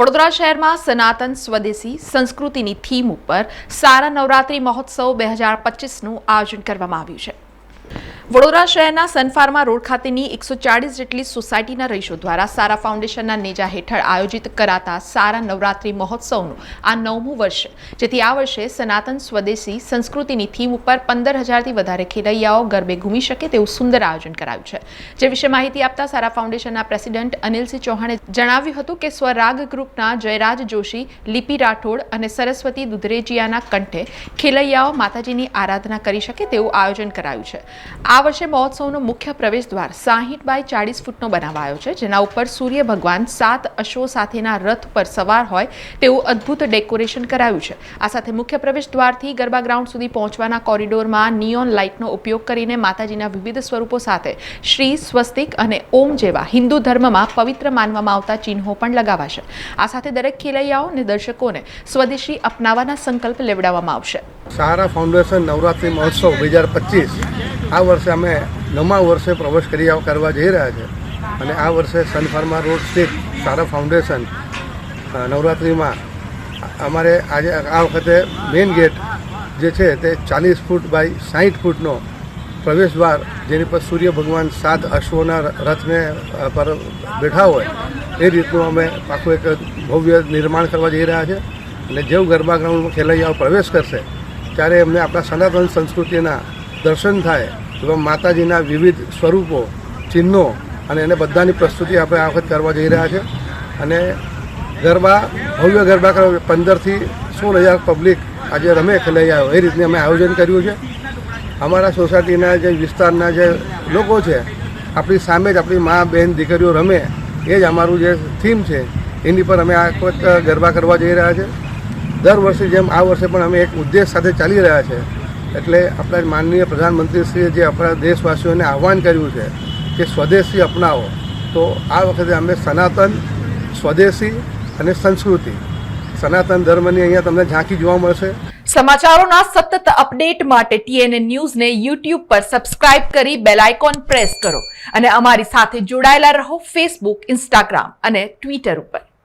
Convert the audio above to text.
વડોદરા શહેરમાં સનાતન સ્વદેશી સંસ્કૃતિની થીમ ઉપર સારા નવરાત્રી મહોત્સવ બે હજાર પચીસનું આયોજન કરવામાં આવ્યું છે. વડોદરા શહેરના સનફાર્મા રોડ ખાતેની એકસો ચાળીસ જેટલી સોસાયટીના રહીશો દ્વારા સારા ફાઉન્ડેશનના નેજા હેઠળ આયોજિત કરાતા સારા નવરાત્રી મહોત્સવનું આ નવમું વર્ષ જેથી આ વર્ષે સનાતન સ્વદેશી સંસ્કૃતિની થીમ ઉપર પંદર હજારથી વધારે ખેલૈયાઓ ગરબે ઘૂમી શકે તેવું સુંદર આયોજન કરાયું છે. જે વિશે માહિતી આપતા સારા ફાઉન્ડેશનના પ્રેસિડેન્ટ અનિલસિંહ ચૌહાણે જણાવ્યું હતું કે સ્વરાગ ગ્રુપના જયરાજ જોશી, લિપિ રાઠોડ અને સરસ્વતી દુધરેજિયાના કંઠે ખેલૈયાઓ માતાજીની આરાધના કરી શકે તેવું આયોજન કરાયું છે. આ વર્ષે મહોત્સવનો મુખ્ય પ્રવેશ દ્વાર સાહીઠ બાય ચાળીસ ફૂટનો બનાવાયો છે, જેના ઉપર સૂર્ય ભગવાન સાત અશ્વો સાથેના રથ પર સવાર હોય તેવું અદ્ભુત ડેકોરેશન કરાયું છે. આ સાથે મુખ્ય પ્રવેશ દ્વારથી ગરબા ગ્રાઉન્ડ સુધી પહોંચવાના કોરિડોરમાં નિયોન લાઇટનો ઉપયોગ કરીને માતાજીના વિવિધ સ્વરૂપો સાથે શ્રી સ્વસ્તિક અને ઓમ જેવા હિન્દુ ધર્મમાં પવિત્ર માનવામાં આવતા ચિહ્નો પણ લગાવાશે. આ સાથે દરેક ખેલૈયાઓ અને દર્શકોને સ્વદેશી અપનાવવાના સંકલ્પ લેવડાવવામાં આવશે. સારા ફાઉન્ડેશન નવરાત્રિ મહોત્સવ બે હજાર પચીસ આ વર્ષે અમે નવમા વર્ષે પ્રવેશ કરી કરવા જઈ રહ્યા છે. અને આ વર્ષે સનફાર્મા રોડ સ્થિત સારા ફાઉન્ડેશન નવરાત્રિમાં અમારે આજે આ વખતે મેઇન ગેટ જે છે તે ચાલીસ ફૂટ બાય સાહીઠ ફૂટનો પ્રવેશ દ્વાર જેની પર સૂર્ય ભગવાન સાત અશ્વોના રથને પર બેઠા હોય, એ રીતનું અમે આખું એક ભવ્ય નિર્માણ કરવા જઈ રહ્યા છે. અને જેવું ગરબા ગ્રાઉન્ડમાં ખેલૈયાઓ પ્રવેશ કરશે, ત્યારે એમને આપણા સનાતન સંસ્કૃતિના દર્શન થાય, એવા માતાજીના વિવિધ સ્વરૂપો, ચિહ્નો અને એને બધાની પ્રસ્તુતિ આપણે આ વખત કરવા જઈ રહ્યા છે. અને ગરબા, ભવ્ય ગરબા કરવા, પંદરથી સોળ હજાર પબ્લિક આજે રમે ખેલૈયાઓ એ રીતની અમે આયોજન કર્યું છે. અમારા સોસાયટીના જે વિસ્તારના જે લોકો છે, આપણી સામે જ આપણી મા બહેન દીકરીઓ રમે, એ જ અમારું જે થીમ છે, એની પર અમે આ વખત ગરબા કરવા જઈ રહ્યા છે. દર વર્ષે જેમ આ વર્ષે પણ અમે એક ઉદ્દેશ સાથે ચાલી રહ્યા છે એટલે આપણા માનનીય પ્રધાનમંત્રીશ્રીએ જે આપણા દેશવાસીઓને આહવાન કર્યું છે કે સ્વદેશી અપનાવો, તો આ વખતે અમે સનાતન સ્વદેશી અને સંસ્કૃતિ, સનાતન ધર્મની અહીંયા તમને ઝાંકી જોવા મળશે. સમાચારોના સતત અપડેટ માટે ટીએનએ ન્યૂઝને યુટ્યુબ પર સબસ્ક્રાઇબ કરી બેલ આઇકોન પ્રેસ કરો અને અમારી સાથે જોડાયેલા રહો ફેસબુક, ઇન્સ્ટાગ્રામ અને ટ્વિટર ઉપર.